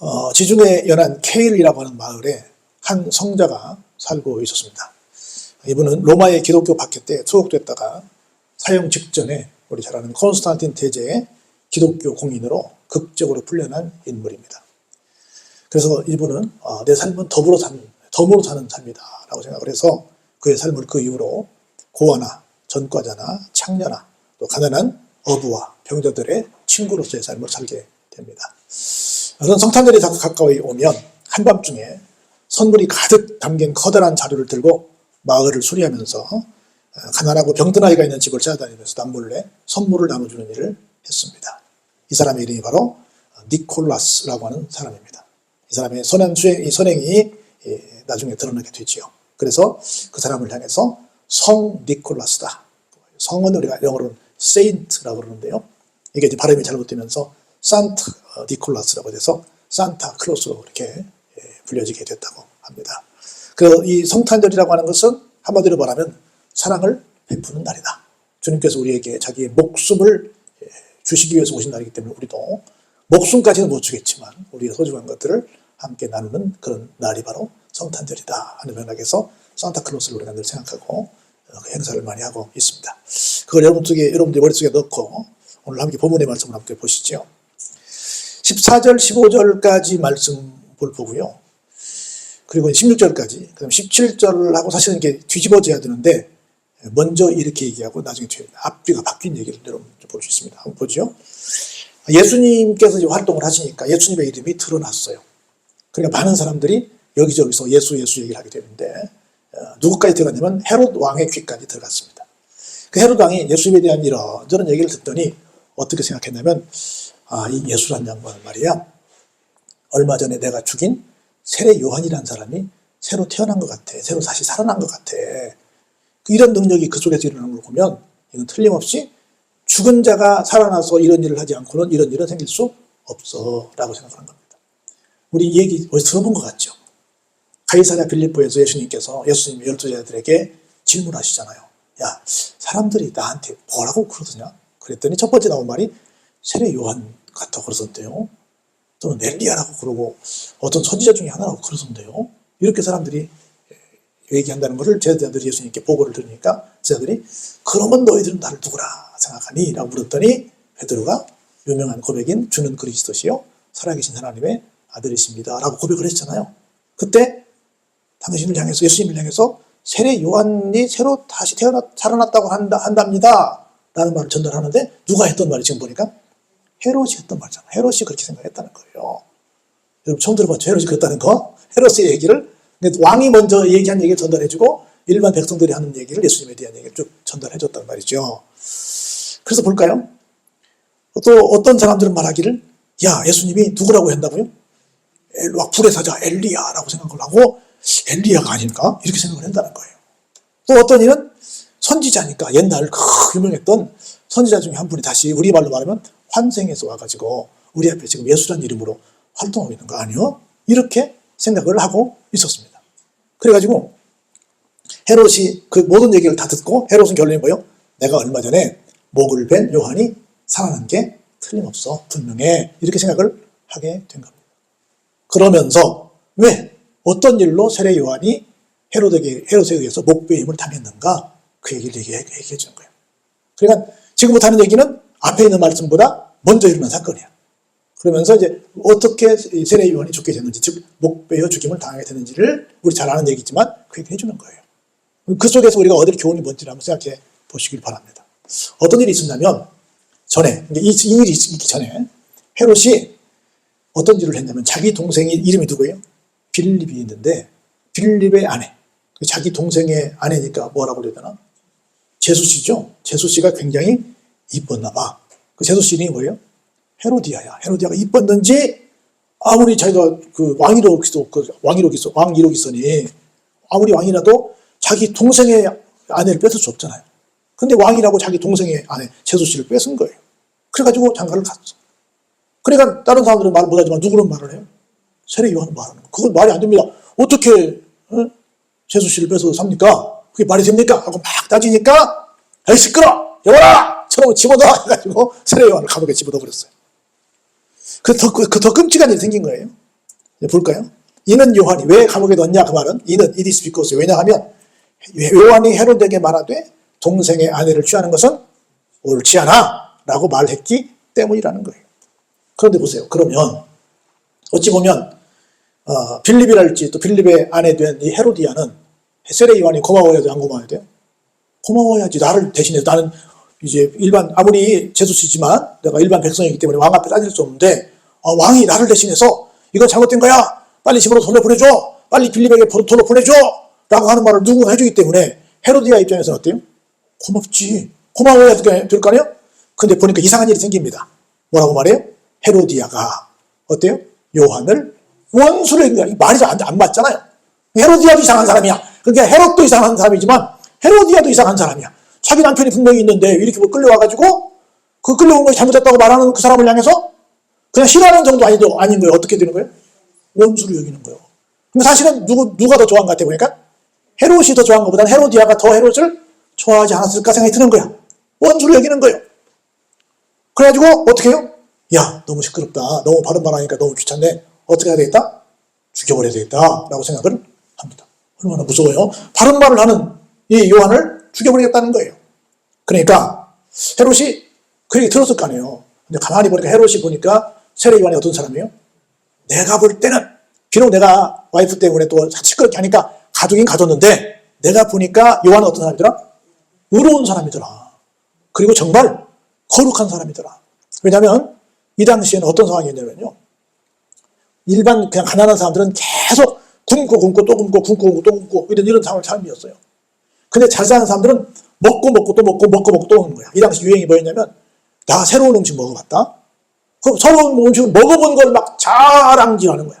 어, 지중해 연안 케일이라고 하는 마을에 한 성자가 살고 있었습니다. 이분은 로마의 기독교 박해 때 투옥됐다가 사형 직전에 우리 잘 아는 콘스탄틴 대제의 기독교 공인으로 극적으로 풀려난 인물입니다. 그래서 이분은 어, 내 삶은 더불어 사는, 덤으로 사는 삶이다 라고 생각을 해서 그의 삶을 그 이후로 고아나 전과자나 창녀나 또 가난한 어부와 병자들의 친구로서의 삶을 살게 됩니다. 그런 성탄절이 다 가까이 오면 한밤중에 선물이 가득 담긴 커다란 자루를 들고 마을을 수리하면서 어, 가난하고 병든 아이가 있는 집을 찾아다니면서 남몰래 선물을 나눠주는 일을 했습니다. 이 사람의 이름이 바로 니콜라스라고 하는 사람입니다. 이 사람의 선한 수행, 이 선행이 예, 나중에 드러나게 되지요. 그래서 그 사람을 향해서 성 니콜라스다. 성은 우리가 영어로는 세인트라고 그러는데요. 이게 이제 발음이 잘못되면서 산트 어, 니콜라스라고 돼서 산타 클로스로 이렇게 예, 불려지게 됐다고 합니다. 그 이 성탄절이라고 하는 것은 한마디로 말하면 사랑을 베푸는 날이다. 주님께서 우리에게 자기의 목숨을 예, 주시기 위해서 오신 날이기 때문에 우리도 목숨까지는 못 주겠지만 우리의 소중한 것들을 함께 나누는 그런 날이 바로 성탄절이다 하는 맥락에서 산타클로스를 우리가 늘 생각하고 어, 그 행사를 많이 하고 있습니다. 그걸 여러분 속에, 여러분들 머릿속에 넣고 오늘 함께 본문의 말씀을 함께 보시죠. 14절, 15절까지 말씀 볼 보고요. 그리고 16절까지, 그 다음 17절을 하고 사실은 이게 뒤집어져야 되는데, 먼저 이렇게 얘기하고 나중에 뒤에 앞뒤가 바뀐 얘기를 여러분 볼 수 있습니다. 한번 보죠. 예수님께서 이제 활동을 하시니까 예수님의 이름이 드러났어요. 그러니까 많은 사람들이 여기저기서 예수, 예수 얘기를 하게 되는데, 어, 누구까지 들어갔냐면 헤롯 왕의 귀까지 들어갔습니다. 그 헤롯 왕이 예수님에 대한 이런저런 얘기를 듣더니 어떻게 생각했냐면, 아, 이 예수란 양반은 말이야. 얼마 전에 내가 죽인 세례 요한이라는 사람이 새로 태어난 것 같아. 새로 다시 살아난 것 같아. 이런 능력이 그 속에서 일어나는 걸 보면 이건 틀림없이 죽은 자가 살아나서 이런 일을 하지 않고는 이런 일은 생길 수 없어. 라고 생각하는 겁니다. 우리 이 얘기 어디서 들어본 것 같죠? 가이사랴 빌립보에서 예수님께서 예수님 열두 제자들에게 질문하시잖아요. 야, 사람들이 나한테 뭐라고 그러더냐? 그랬더니 첫 번째 나온 말이 세례 요한 같다고 그러던데요. 또는 엘리야라고 그러고 어떤 선지자 중에 하나라고 그러던데요. 이렇게 사람들이 얘기한다는 것을 제자들이 예수님께 보고를 들으니까 제자들이 그러면 너희들은 나를 누구라 생각하니? 라고 물었더니 베드로가 유명한 고백인 주는 그리스도시요 살아계신 하나님의 아들이십니다. 라고 고백을 했잖아요. 그때 당신을 향해서 예수님을 향해서 세례 요한이 새로 다시 태어나 살아났다고 한다, 한답니다. 라는 말을 전달하는데 누가 했던 말이 지금 보니까 헤롯이 했던 말이잖아. 헤롯이 그렇게 생각했다는 거예요. 여러분 처음 들어봤죠? 헤롯이 그랬다는 거? 헤롯의 얘기를 왕이 먼저 얘기한 얘기를 전달해주고 일반 백성들이 하는 얘기를 예수님에 대한 얘기를 쭉 전달해줬단 말이죠. 그래서 볼까요? 또 어떤 사람들은 말하기를 야 예수님이 누구라고 한다고요? 막 불의 사자 엘리야라고 생각을 하고 엘리야가 아닐까? 이렇게 생각을 한다는 거예요. 또 어떤 이는 선지자니까 옛날 그 유명했던 선지자 중에 한 분이 다시 우리 말로 말하면 환생해서 와가지고 우리 앞에 지금 예수란 이름으로 활동하고 있는 거 아니요? 이렇게 생각을 하고 있었습니다. 그래가지고 헤롯이 그 모든 얘기를 다 듣고 헤롯은 결론이 뭐예요? 내가 얼마 전에 목을 벤 요한이 살아난 게 틀림없어 분명해 이렇게 생각을 하게 된 겁니다. 그러면서 왜 어떤 일로 세례 요한이 헤롯에게 헤롯에 의해서 목베임을 당했는가 그 얘기를 얘기해, 주는 거예요. 그러니까 지금부터 하는 얘기는 앞에 있는 말씀보다 먼저 일어난 사건이야. 그러면서 이제 어떻게 세례 요한이 죽게 됐는지, 즉 목 베어 죽임을 당하게 됐는지를 우리 잘 아는 얘기지만 그 얘기를 해주는 거예요. 그 속에서 우리가 얻을 교훈이 뭔지를 한번 생각해 보시길 바랍니다. 어떤 일이 있었냐면 전에 이, 이 일이 있기 전에 헤롯이 어떤 일을 했냐면 자기 동생이 이름이 누구예요? 빌립이 있는데 빌립의 아내 자기 동생의 아내니까 뭐라고 그래야 되나? 제수 씨죠. 제수 씨가 굉장히 이뻤나 봐. 그 제수 씨 이름이 뭐예요? 헤로디아야. 헤로디아가 이뻤는지 아무리 자기가 그 왕이로 기소 그 왕이로 기소 왕이로 기소니 아무리 왕이라도 자기 동생의 아내를 뺏을 수 없잖아요. 근데 왕이라고 자기 동생의 아내 제수 씨를 뺏은 거예요. 그래가지고 장가를 갔어. 그러니까 다른 사람들은 말 못하지만 누구는 말을 해요? 세례 요한은 말하는 거. 그건 말이 안 됩니다. 어떻게 어? 제수 씨를 뺏어서 삽니까? 그게 말이 됩니까? 하고 막 따지니까 에이 시끄러! 여봐라! 저놈 집어넣어! 해가지고 세례 요한을 감옥에 집어넣어 버렸어요. 그 더, 그 더 끔찍한 일이 생긴 거예요. 네, 볼까요? 이는 요한이 왜 감옥에 넣냐 그 말은 이는 is because 왜냐하면 요한이 헤로데에게 말하되 동생의 아내를 취하는 것은 옳지 않아 라고 말했기 때문이라는 거예요. 그런데 보세요. 그러면 어찌 보면 어, 빌립이랄지 또 빌립의 아내 된 이 헤로디아는 세례 요한이 고마워야 돼, 안 고마워야 돼요? 고마워야지. 나를 대신해서 나는 이제 일반 아무리 제수씨지만 내가 일반 백성이기 때문에 왕 앞에 따질 수 없는데 어, 왕이 나를 대신해서 이건 잘못된 거야. 빨리 집으로 돌려보내줘. 빨리 빌립에게 돌려보내줘. 라고 하는 말을 누군가 해주기 때문에 헤로디아 입장에서는 어때요? 고맙지. 고마워야 될 거 아니에요? 근데 보니까 이상한 일이 생깁니다. 뭐라고 말해요? 헤로디아가 어때요? 요한을 원수를 얘기하니 말이 안, 안 맞잖아요. 헤로디아도 이상한 사람이야. 그러니까 헤롯도 이상한 사람이지만 헤로디아도 이상한 사람이야. 자기 남편이 분명히 있는데 이렇게 뭐 끌려와가지고 그 끌려온 것이 잘못됐다고 말하는 그 사람을 향해서 그냥 싫어하는 정도 아니죠. 아닌 거예요. 어떻게 되는 거예요? 원수로 여기는 거예요. 근데 사실은 누구, 누가 더 좋아한 것 같아 보니까 헤롯이 더 좋아한 것보다는 헤로디아가 더 헤롯을 좋아하지 않았을까 생각이 드는 거야. 원수로 여기는 거예요. 그래가지고 어떻게 해요? 야 너무 시끄럽다. 너무 바른 말 하니까 너무 귀찮네. 어떻게 해야 되겠다? 죽여버려야 되겠다. 라고 생각을 합니다. 얼마나 무서워요. 바른 말을 하는 이 요한을 죽여버리겠다는 거예요. 그러니까 헤롯이 그 얘기 들었을 거 아니에요. 근데 가만히 보니까 헤롯이 보니까 세례 요한이 어떤 사람이에요? 내가 볼 때는 비록 내가 와이프 때문에 또 시끄럽게 하니까 가족인 가졌는데 내가 보니까 요한은 어떤 사람이더라? 의로운 사람이더라. 그리고 정말 거룩한 사람이더라. 왜냐하면 이 당시에는 어떤 상황이었냐면요. 일반 그냥 가난한 사람들은 계속 굶고 굶고 또 굶고 굶고 굶고 또 굶고 이런 이런 상황 삶이었어요. 근데 잘 사는 사람들은 먹고 먹고 또 먹고 먹고 먹고 또 먹는 거야. 이 당시 유행이 뭐였냐면 나 새로운 음식 먹어봤다. 그 새로운 음식을 먹어본 걸 막 자랑질하는 거야.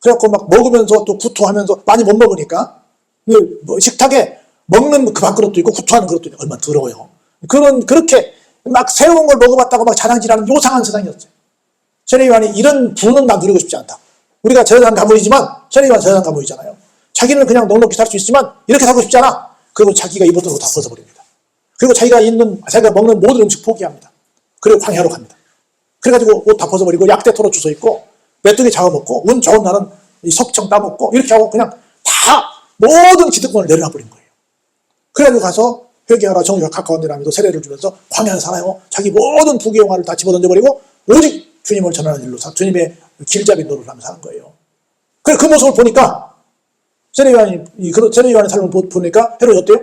그래갖고 막 먹으면서 또 구토하면서 많이 못 먹으니까 그뭐 식탁에 먹는 그 밥그릇도 있고 구토하는 그릇도 있고 얼마나 더러워요. 그런 그렇게 막 새로운 걸 먹어봤다고 막 자랑질하는 요상한 세상이었어요. 세례 요한이 이런 부는 나 누리고 싶지 않다. 우리가 저여산 가문이지만 세례요한 저여산 가문이잖아요. 자기는 그냥 넉넉히 살 수 있지만 이렇게 살고 싶지 않아. 그리고 자기가 입었던 거다 벗어버립니다. 그리고 자기가 있는 자기가 먹는 모든 음식 포기합니다. 그리고 광야로 갑니다. 그래가지고 옷 다 벗어버리고 약대토로 주워 입고 메뚜기 잡아먹고 운 좋은 날은 이 석청 따먹고 이렇게 하고 그냥 다 모든 기득권을 내려놔 버린 거예요. 그래가지고 가서 회개하라 정의가 가까운 데라면서 세례를 주면서 광야를 살아요. 자기 모든 부귀영화를 다 집어던져버리고 오직 주님을 전하는 일로 사, 주님의 길잡이 노릇을 하며 사는 거예요. 그래 그 모습을 보니까 세례요한이 이 세례요한의 삶을 보- 보니까 헤롯이 어때요?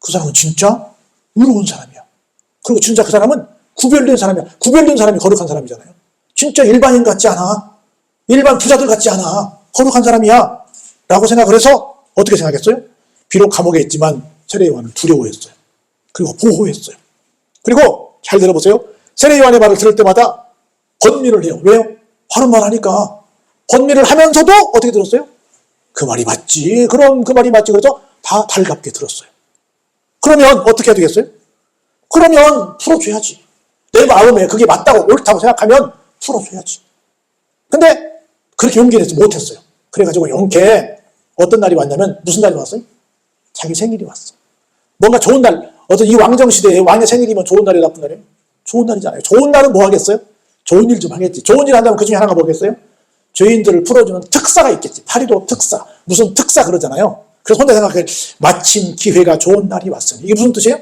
그 사람은 진짜 의로운 사람이야. 그리고 진짜 그 사람은 구별된 사람이야. 구별된 사람이 거룩한 사람이잖아요. 진짜 일반인 같지 않아. 일반 부자들 같지 않아. 거룩한 사람이야. 라고 생각을 해서 어떻게 생각했어요? 비록 감옥에 있지만 세례요한을 두려워했어요. 그리고 보호했어요. 그리고 잘 들어보세요. 세례요한의 말을 들을 때마다 번미를 해요. 왜요? 바른 말 하니까. 번미를 하면서도 어떻게 들었어요? 그 말이 맞지. 그럼 그 말이 맞지. 그래서 다 달갑게 들었어요. 그러면 어떻게 해야 되겠어요? 그러면 풀어줘야지. 내 마음에 그게 맞다고 옳다고 생각하면 풀어줘야지. 근데 그렇게 용기 내지 못했어요. 그래가지고 용케 어떤 날이 왔냐면 무슨 날이 왔어요? 자기 생일이 왔어. 뭔가 좋은 날, 어떤 이 왕정 시대에 왕의 생일이면 좋은 날이 나쁜 날이에요? 좋은 날이잖아요. 좋은 날은 뭐 하겠어요? 좋은 일 좀 하겠지. 좋은 일 한다면 그 중에 하나가 뭐겠어요? 죄인들을 풀어주는 특사가 있겠지. 파리도 특사. 무슨 특사 그러잖아요. 그래서 혼자 생각해. 마침 기회가 좋은 날이 왔으니. 이게 무슨 뜻이에요?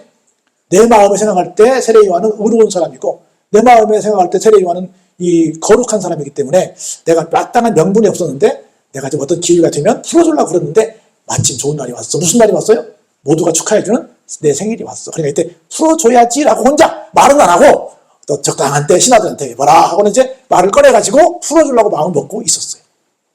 내 마음에 생각할 때 세례 요한은 의로운 사람이고 내 마음에 생각할 때 세례 요한은 이 거룩한 사람이기 때문에 내가 마땅한 명분이 없었는데 내가 지금 어떤 기회가 되면 풀어주려고 그랬는데 마침 좋은 날이 왔어. 무슨 날이 왔어요? 모두가 축하해주는 내 생일이 왔어. 그러니까 이때 풀어줘야지라고 혼자 말은 안 하고 또 적당한 때 신하들한테 뭐라 하고는 이제 말을 꺼내가지고 풀어주려고 마음 먹고 있었어요.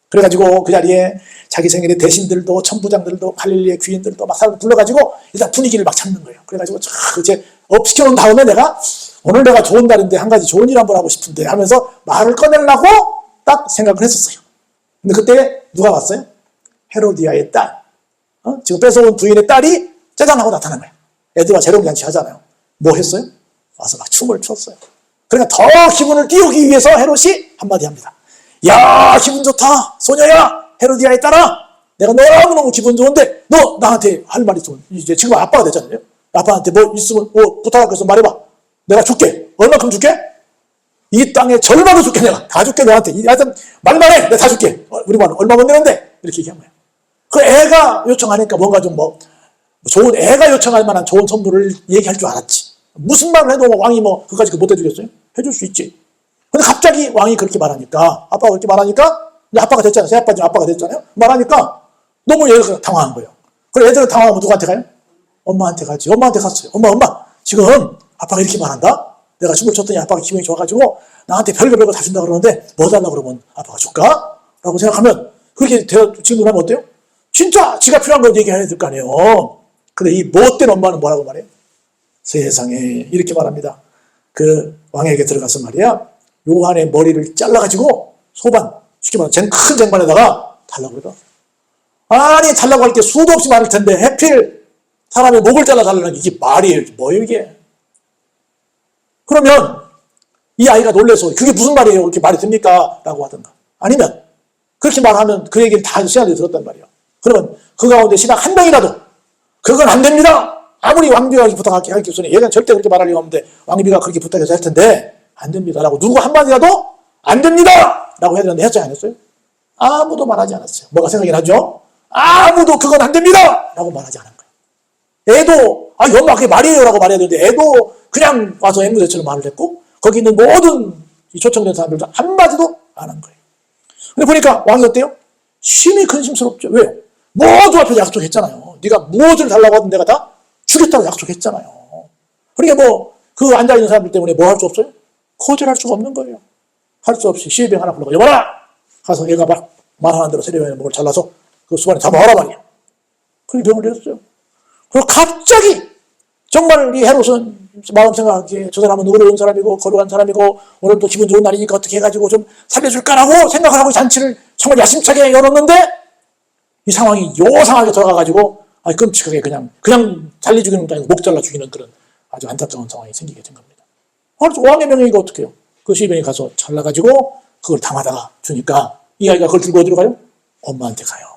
그래가지고 그 자리에 자기 생일에 대신들도 천부장들도 갈릴리의 귀인들도 막 사람 불러가지고 일단 분위기를 막 찾는 거예요. 그래가지고 쫙 이제 업 시켜놓은 다음에 내가 오늘 내가 좋은 날인데 한 가지 좋은 일 한번 하고 싶은데 하면서 말을 꺼내려고 딱 생각을 했었어요. 근데 그때 누가 왔어요? 헤로디아의 딸. 어? 지금 뺏어온 부인의 딸이 짜잔 하고 나타난 거예요. 애들과 재롱잔치 하잖아요. 뭐 했어요? 와서 막 춤을 췄어요. 그러니까 더 기분을 띄우기 위해서 헤롯이 한마디 합니다. 야, 기분 좋다. 소녀야, 헤로디아의 딸아. 내가 너무너무 기분 좋은데, 너 나한테 할말 있으면, 이제 지금 아빠가 되잖아요. 아빠한테 뭐 있으면, 뭐 있으면 말해봐. 내가 줄게. 얼마큼 줄게? 이 땅에 절반도 줄게 내가 다 줄게 너한테 이- 하여튼 말만 해 내가 다 줄게 어, 우리 말 얼마 못 내는데 이렇게 얘기한 거예요 그 애가 요청하니까 뭔가 좀 뭐 좋은 애가 요청할 만한 좋은 선물을 얘기할 줄 알았지 무슨 말을 해도 뭐 왕이 뭐 그까지 못 해주겠어요 해줄 수 있지 근데 갑자기 왕이 그렇게 말하니까 아빠가 그렇게 말하니까 아빠가 됐잖아요 새 아빠 지금 아빠가 됐잖아요 말하니까 너무 얘가 당황한 거예요 그래 애들은 당황하면 누구한테 가요? 엄마한테 가지. 엄마한테 갔어요. 엄마, 엄마, 지금 아빠가 이렇게 말한다? 내가 춤을 췄더니 아빠가 기분이 좋아가지고 나한테 별거 별거 다 준다 그러는데 뭐 달라고 그러면 아빠가 줄까? 라고 생각하면 그렇게 대화 지금 하면 어때요? 진짜 지가 필요한 걸 얘기해야 될 거 아니에요. 근데 이 못된 엄마는 뭐라고 말해요? 세상에 이렇게 말합니다. 그 왕에게 들어가서 말이야 요한의 머리를 잘라가지고 소반 쉽게 말하면 쟁- 큰 쟁반에다가 달라고 그러다. 아니 달라고 할 게 수도 없이 많을 텐데 해필 사람의 목을 잘라 달라는 게 이게 말이에요. 뭐예요 이게? 그러면 이 아이가 놀래서 그게 무슨 말이에요? 그렇게 말이 됩니까? 라고 하든가. 아니면 그렇게 말하면 그 얘기를 다 시간을 들었단 말이에요. 그러면 그 가운데 신앙 한 명이라도 그건 안 됩니다. 아무리 왕비가 그렇게 부탁하기 하기 전에 얘는 절대 그렇게 말할 리가 없는데 왕비가 그렇게 부탁해서 할 텐데 안 됩니다. 라고 누구 한마디라도 안 됩니다. 라고 해야 되는데? 안 했어요? 아무도 말하지 않았어요. 뭐가 생각이 나죠? 아무도 그건 안 됩니다! 라고 말하지 않은 거예요. 애도, 아, 엄마 그게 말이에요. 라고 말해야 되는데 애도 그냥 와서 앵무새처럼 말을 했고 거기 있는 모든 이 초청된 사람들도 한마디도 안 한 거예요. 근데 보니까 왕이 어때요? 심히 근심스럽죠. 왜요? 모두 앞에 약속했잖아요. 네가 무엇을 달라고 하든 내가 다 주겠다고 약속했잖아요. 그러니까 뭐 그 앉아있는 사람들 때문에 뭐 할 수 없어요? 거절할 수가 없는 거예요. 할 수 없이 시병 하나 불러가 여봐라! 가서 얘가 막 말하는 대로 세례요한의 목을 잘라서 그 수반에 잡아와라 말이야. 그렇게 병을 내렸어요. 그리고 갑자기 정말 이 헤롯은 마음 생각하기에 저 사람은 의로운 사람이고 거룩한 사람이고 오늘도 기분 좋은 날이니까 어떻게 해가지고 좀 살려줄까라고 생각을 하고 잔치를 정말 야심차게 열었는데 이 상황이 요상하게 들어가가지고 아 끔찍하게 그냥 그냥 살려 죽이는 것도 아니고 목 잘라 죽이는 그런 아주 안타까운 상황이 생기게 된 겁니다. 그래서 왕의 명령이가 어떻게 해요? 그 시병이 가서 잘라가지고 그걸 당하다가 주니까 이 아이가 그걸 들고 어디로 가요? 엄마한테 가요.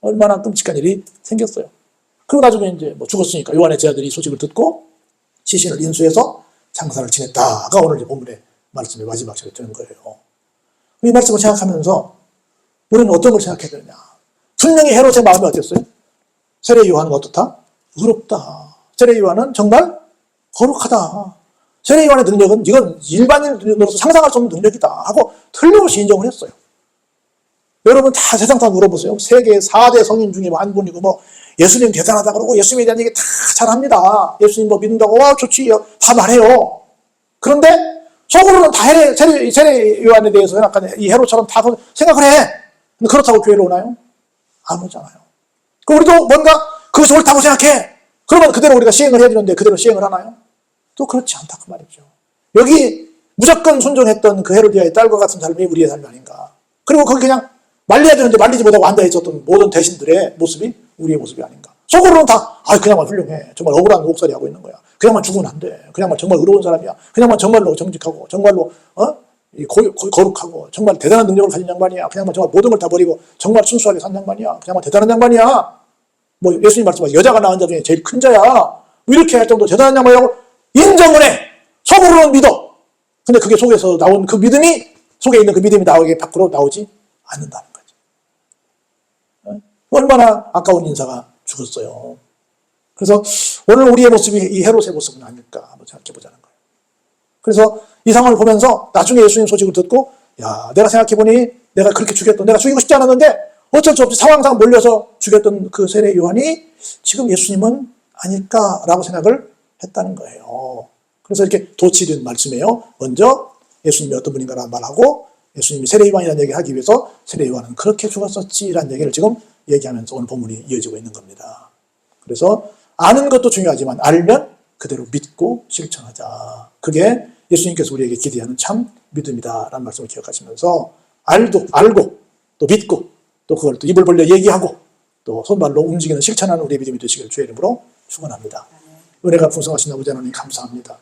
얼마나 끔찍한 일이 생겼어요. 그리고 나중에 이제 뭐 죽었으니까 요한의 제자들이 이 소식을 듣고 시신을 인수해서 장사를 지냈다가 오늘 이제 본문의 말씀의 마지막 절에 되는 거예요. 이 말씀을 생각하면서 우리는 어떤 걸 생각해야 되느냐. 분명히 헤롯의 마음이 어땠어요? 세례 요한은 어떻다? 의롭다. 세례 요한은 정말 거룩하다. 세례 요한의 능력은 이건 일반인으로서 상상할 수 없는 능력이다 하고 틀림없이 인정을 했어요. 여러분 다 세상 다 물어보세요. 세계 4대 성인 중에 뭐한 분이고 뭐 예수님 대단하다 그러고 예수님에 대한 얘기 다 잘합니다. 예수님 뭐 믿는다고 와 좋지요. 다 말해요. 그런데 속으로는 다 세례, 세례, 세례 요한에 대해서 생각하네. 이 헤로처럼 다 생각을 해. 그렇다고 교회로 오나요? 안 오잖아요. 그 우리도 뭔가 그것이 옳다고 생각해. 그러면 그대로 우리가 시행을 해야 되는데 그대로 시행을 하나요? 또 그렇지 않다 그 말이죠. 여기 무조건 순종했던 그 헤로디아의 딸과 같은 삶이 우리의 삶이 아닌가. 그리고 거기 그냥 말려야 되는데 말리지 못하고 앉아 있었던 모든 대신들의 모습이 우리의 모습이 아닌가. 속으로는 다, 아, 그냥만 훌륭해. 정말 억울한 옥살이 하고 있는 거야. 그냥만 죽으면 안 돼. 그냥만 정말 의로운 사람이야. 그냥만 정말로 정직하고, 정말로, 어? 이 고, 고, 거룩하고, 정말 대단한 능력을 가진 양반이야. 그냥만 정말 모든 걸 다 버리고, 정말 순수하게 산 양반이야. 그냥만 대단한 양반이야. 뭐, 예수님 말씀하신 여자가 낳은 자 중에 제일 큰 자야. 뭐 이렇게 할 정도 대단한 양반이라고 인정을 해. 속으로는 믿어. 근데 그게 속에서 나온 그 믿음이, 속에 있는 그 믿음이 나오게 밖으로 나오지 않는다는 거지. 얼마나 아까운 인사가 죽었어요. 그래서 오늘 우리의 모습이 이 헤롯의 모습은 아닐까 한번 생각해 보자는 거예요. 그래서 이 상황을 보면서 나중에 예수님 소식을 듣고 야 내가 생각해 보니 내가 그렇게 죽였던 내가 죽이고 싶지 않았는데 어쩔 수 없이 상황상 몰려서 죽였던 그 세례 요한이 지금 예수님은 아닐까라고 생각을 했다는 거예요. 그래서 이렇게 도치된 말씀이에요. 먼저 예수님이 어떤 분인가라는 말하고 예수님이 세례 요한이라는 얘기를 하기 위해서 세례 요한은 그렇게 죽었었지라는 얘기를 지금 얘기하면서 오늘 본문이 이어지고 있는 겁니다. 그래서 아는 것도 중요하지만 알면 그대로 믿고 실천하자. 그게 예수님께서 우리에게 기대하는 참 믿음이다라는 말씀을 기억하시면서 알도 알고 또 믿고 또 그걸 또 입을 벌려 얘기하고 또 손발로 움직이는 실천하는 우리의 믿음이 되시기를 주의 이름으로 축원합니다. 은혜가 풍성하신 아버지 하나님 감사합니다.